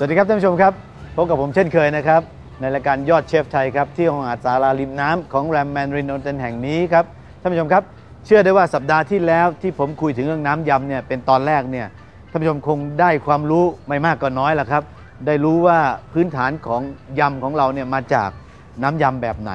สวัสดีครับท่านผู้ชมครับพบกับผมเช่นเคยนะครับ ในรายการยอดเชฟไทยครับ ที่ห้องอาหารสาราริมน้ำของแรมแมนรินโนเทนแห่งนี้ครับท่านผู้ชมครับ เชื่อได้ว่าสัปดาห์ที่แล้วที่ผมคุยถึงเรื่องน้ำยำเนี่ยเป็นตอนแรกเนี่ยท่านผู้ชมคงได้ความรู้ไม่มากก็น้อยละครับ ได้รู้ว่าพื้นฐานของยำของเราเนี่ยมาจากน้ำยำแบบไหน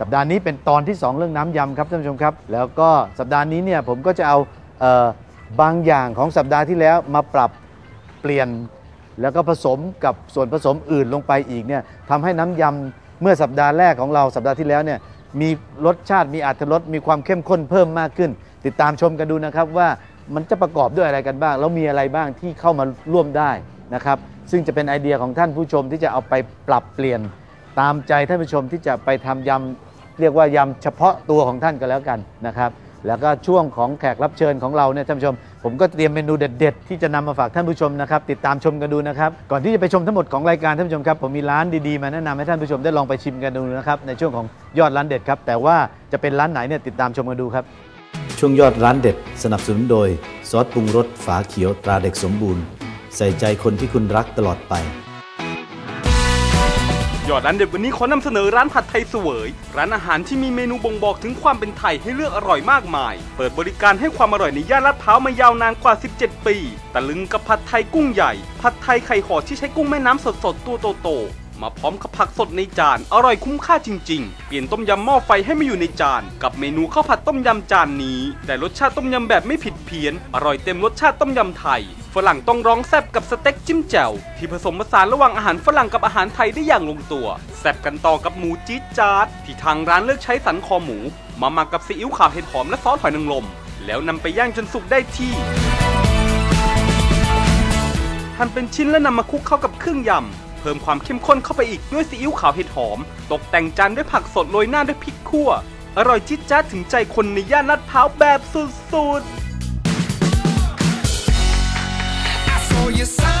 สัปดาห์นี้เป็นตอนที่ 2 เรื่องน้ำยำครับท่านผู้ชมครับแล้วก็สัปดาห์นี้เนี่ยผมก็จะเอาเออบางอย่างของสัปดาห์ที่แล้วมาปรับเปลี่ยน แล้วก็ผสมกับส่วนผสมอื่นลงไปอีกเนี่ยทำให้น้ำยำเมื่อสัปดาห์แรกของเราสัปดาห์ที่แล้วเนี่ยมีรสชาติมีอรรถรสมีความเข้มข้นเพิ่มมากขึ้น ติดตามชมกันดูนะครับว่ามันจะประกอบด้วยอะไรกันบ้าง แล้วมีอะไรบ้างที่เข้ามาร่วมได้นะครับ ซึ่งจะเป็นไอเดียของท่านผู้ชมที่จะเอาไปปรับเปลี่ยน ตามใจท่านผู้ชมที่จะไปทำยำเรียกว่ายำเฉพาะตัวของท่านก็แล้วกันนะครับ แล้วก็ช่วงของแขกรับเชิญของเราเนี่ยท่านผู้ชม ผมก็เตรียมเมนูเด็ด ๆ ที่จะนำมาฝากท่านผู้ชมนะครับ ติดตามชมกันดูนะครับ ก่อนที่จะไปชมทั้งหมดของรายการท่านผู้ชมครับ ผมมีร้านดีๆ มาแนะนำให้ท่านผู้ชมได้ลองไปชิมกันดูนะครับ ในช่วงของยอดร้านเด็ดครับ แต่ว่าจะเป็นร้านไหนเนี่ยติดตามชมกันดูครับ ช่วงยอดร้านเด็ด สนับสนุนโดย ซอสปรุงรสฝาเขียวตราเด็กสมบูรณ์ ใส่ใจคนที่คุณรักตลอดไป ยอดร้านเด็ดวันนี้ขอนำเสนอร้านผัดไทยเสวย ร้านอาหารที่มีเมนูบ่งบอกถึงความเป็นไทยให้เลือกอร่อยมากมาย เปิดบริการให้ความอร่อยในย่านลาดพร้าวมายาวนานกว่า 17 ปี ตะลึงกับผัดไทยกุ้งใหญ่ ผัดไทยไข่ห่อที่ใช้กุ้งแม่น้ำสดๆตัวโตๆมาพร้อมกับผักสดในจาน อร่อยคุ้มค่าจริง ๆ เปลี่ยนต้มยำหม้อไฟให้มาอยู่ในจาน กับเมนูข้าวผัดต้มยำจานนี้แต่รสชาติต้มยำแบบไม่ผิดเพี้ยน อร่อยเต็มรสชาติต้มยำไทย ฝรั่งต้องร้องแซบกับสเต็กจิ้มแจ่วที่ผสมผสานระหว่างอาหารฝรั่งกับอาหารไทยได้อย่างลงตัว แซบกันต่อกับหมูจี๊ดจ๊าดที่ทางร้านเลือกใช้สันคอหมู มาหมักกับซีอิ๊วขาวเห็ดหอมและซอสหอยนางรมแล้วนำไปย่างจนสุกได้ที่หั่นเป็นชิ้นแล้วนำมาคลุกเข้ากับเครื่องยำเพิ่มความเข้มข้นเข้าไปอีกด้วยซีอิ๊วขาวเห็ดหอม ตกแต่งจานด้วยผักสดโรยหน้าด้วยพริกขั่ว อร่อยจิ๊ดจ๊าดถึงใจคนในย่านลาดพร้าวแบบสุดๆ your side.